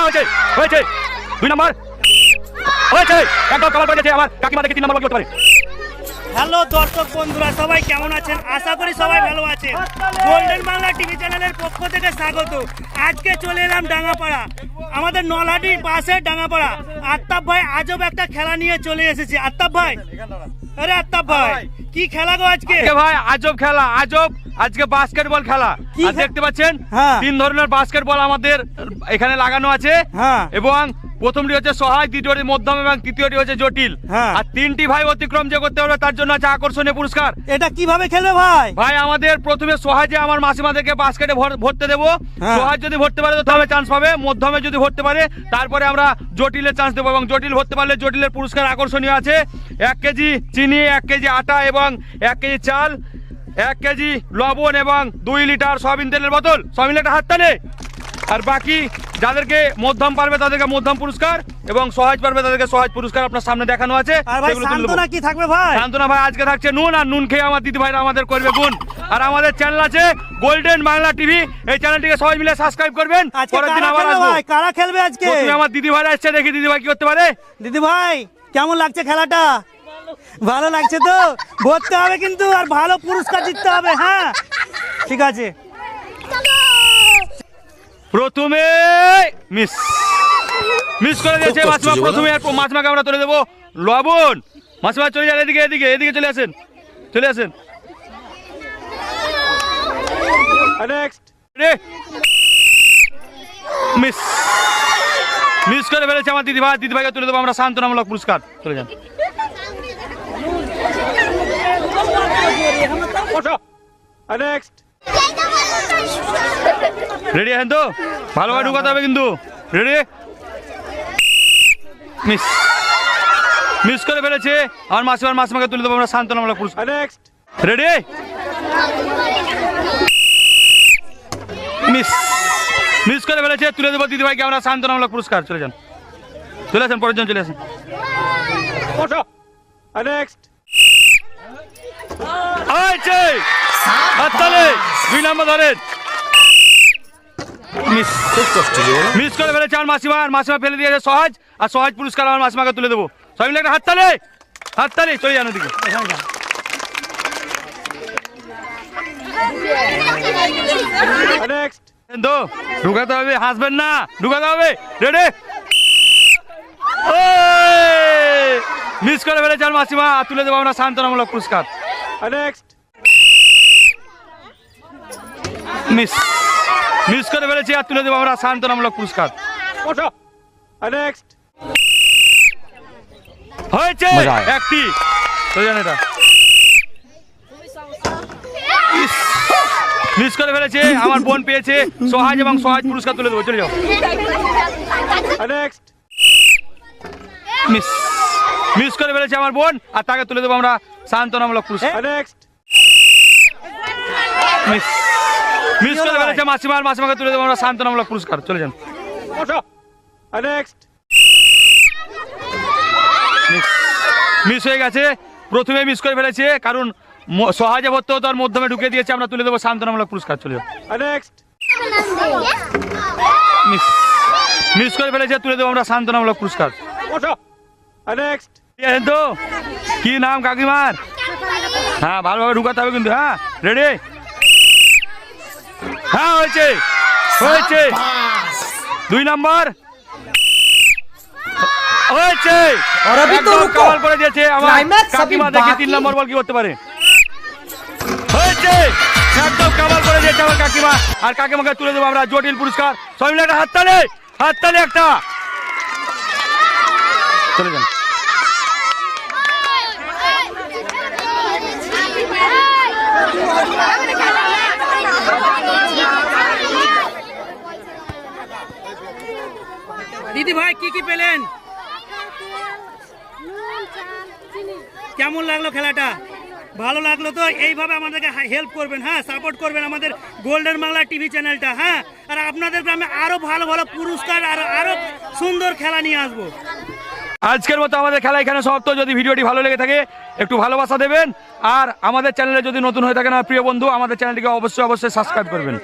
হ্যাঁ হয়েছে হয়েছে। দুই নম্বর। হয়েছে। একদম কভার করে আমার কাকিমা দেখে তিন নম্বর করতে পারে। হ্যালো দর্শক বন্ধুরা সবাই কেমন আছেন? আশা করি সবাই ভালো আছেন। গোল্ডেন বাংলা টিভি চ্যানেলের পক্ষ থেকে স্বাগত। আজকে চলে এলাম ডাঙ্গাপাড়া। আমাদের নলহাটির পাশে ডাঙ্গাপাড়া। আত্তাব ভাই আজব একটা খেলা নিয়ে চলে এসেছে। আত্তাব ভাই। আরে আত্তাব ভাই। কি খেলা গো আজকে? আজকে ভাই আজব খেলা আজব। আজকে বাস্কেটবল খেলা আর দেখতে পাচ্ছেন হ্যাঁ। তিন ধরনের বাস্কেটবল আমাদের এখানে লাগানো আছে হ্যাঁ। এবং প্রথমটি হচ্ছে সহায় দ্বিতীয়টি মধ্যম এবং তৃতীয়টি হচ্ছে জটিল হ্যাঁ। আর তিনটি ভাই অতিক্রম যে করতে হবে তার জন্য আছে আকর্ষণীয় পুরস্কার এটা কীভাবে খেলবে ভাই ভাই আমাদের প্রথমে সহায় যে আমার মাসিমাদেরকে বাস্কেটে ভর- ভরতে দেবো হ্যাঁ। সহায় যদি ভরতে পারে তো তবে চান্স পাবে মধ্যমে যদি ভরতে পারে তারপরে আমরা জটিলের চান্স দেবো এবং জটিল ভরতে পারলে জটিলের পুরস্কার আকর্ষণীয় আছে এক কেজি চিনি এক কেজি আটা এবং এক কেজি চাল এক কেজি লবণ এবং দুই লিটার সয়াবিন তেলের বোতল। সয়াবিন লিটার হাত টানে। আর বাকি যাদেরকে মধ্যম পারবে তাদেরকে মধ্যম পুরস্কার এবং সহজ পারবে তাদেরকে সহজ পুরস্কার আপনার সামনে দেখানো আছে। ভাই কি থাকবে ভাই? শান্তনা ভাই আজকে থাকছে নুন আর নুন খেয়ে আমার দিদি ভাইরা আমাদের করবে গুণ। আর আমাদের চ্যানেল আছে গোল্ডেন বাংলা টিভি এই চ্যানেলটিকে সবাই মিলে সাবস্ক্রাইব করবেন। আজকে পরের দিন কারা আবার খেলবে আসব। ভাই? কারা খেলবে আজকে? আমার দিদি ভাইরা এসছে দেখি দিদি ভাই কি করতে পারে। দিদি ভাই কেমন লাগছে খেলাটা? ভালো লাগছে তো? ভরতে হবে কিন্তু আর ভালো পুরস্কার জিততে হবে হ্যাঁ? ঠিক আছে। প্রথমে মিস মিস করে দিয়েছে মাছমা প্রথমে এরপর মাছমাকে আমরা তুলে দেবো। লবণ। মাছমা চলে যান এদিকে এদিকে এদিকে চলে আসেন। চলে আসেন। নেক্সট মিস মিস করে ফেলেছে আমার দিদি ভাই দিদি ভাইকে তুলে দেবো আমরা শান্তনামূলক পুরস্কার। চলে যান। নেক্সট রেডি আছেন তো? ভালোভাবে ঢুকাতে হবে কিন্তু। রেডি মিস মিস করে ফেলেছে। আমার মাসিমার মাসিমাকে তুলে দেবো আমরা শান্তনামূলক পুরস্কার। নেক্সট রেডি মিস মিস করে ফেলেছে তুলে দেবো দিদি ভাইকে আমরা শান্তনামূলক পুরস্কার। চলে যান। চলে আসেন পরের জন চলে আসেন। নেক্সট হাততালি দুই নম্বর ধরেন। মিস। খুব কষ্ট মিস করে ফেলেছে আমার মাসিমা আর মাসিমা ফেলে দিয়েছে সহজ আর সহজ পুরস্কার আমার মাসিমাকে তুলে দেবো। সবাই মিলে একটা হাততালি হাততালি চলে যান ওদিকে নেক্সট ঢুকাতে হবে হাসবেন না ঢুকাতে হবে। রেডি মিস করে ফেলেছে আর মাসিমা আর তুলে দেবো আমরা শান্তনামূলক পুরস্কার। নেক্সট মিস মিস করে ফেলেছি আর তুলে দেবো আমরা শান্তনামূলক পুরস্কার। নেক্সট হয়েছে। একটি। এটা। মিস করে ফেলেছে আমার বোন পেয়েছে সহাজ এবং সহাজ পুরস্কার তুলে দেবো। চলে যাও। নেক্সট মিস মিস করে ফেলেছে আমার বোন আর তাকে তুলে দেবো আমরা শান্তনামূলক পুরস্কার। নেক্সট মিস মিস করে ফেলেছে মাসিমা আর মাসিমাকে তুলে দেবো আমরা শান্তনামূলক পুরস্কার। চলে যান। নেক্সট মিস হয়ে গেছে। প্রথমে মিস করে ফেলেছে কারণ সহজে ভর্তি আর মাধ্যমে ঢুকে দিয়েছে আমরা তুলে দেবো শান্তনামূলক পুরস্কার। চলে নেক্সট মিস মিস করে ফেলেছে তুলে দেবো আমরা শান্তনামূলক পুরস্কার। নেক্সট তো কি নাম কাকিমার? হ্যাঁ ভালোভাবে ঢুকাতে হবে কিন্তু হ্যাঁ রেডি হ্যাঁ হয়েছে হয়েছে। দুই নম্বর। হয়েছে। কভার করে দিয়েছে আমার কাকিমা দেখি তিন নম্বর বল কি করতে পারে? হয়েছে। একদম কভার করে দিয়েছে আমার কাকিমা। আর কাকিমাকে তুলে দেবো আমরা জটিল পুরস্কার। সবাই মিলে একটা হাততালি হাততালি একটা। চলে যান। দিদি ভাই, কি কি পেলেন? কেমন লাগল খেলাটা? ভালো লাগল তো, এইভাবে আমাদেরকে হেল্প করবেন হ্যাঁ সাপোর্ট করবেন আমাদের গোল্ডেন বাংলা টিভি চ্যানেলটা হ্যাঁ? আর আপনাদের গ্রামে আরও ভালো ভালো পুরস্কার আর আরও সুন্দর খেলা নিয়ে আসব। আজকের মতো আমাদের খেলা এখানে সমাপ্ত। যদি ভিডিওটি ভালো লেগে থাকে, একটু ভালোবাসা দেবেন। আর আমাদের চ্যানেলে যদি নতুন হয়ে থাকেন প্রিয় বন্ধু, আমাদের চ্যানেলটিকে অবশ্যই অবশ্যই সাবস্ক্রাইব করবেন।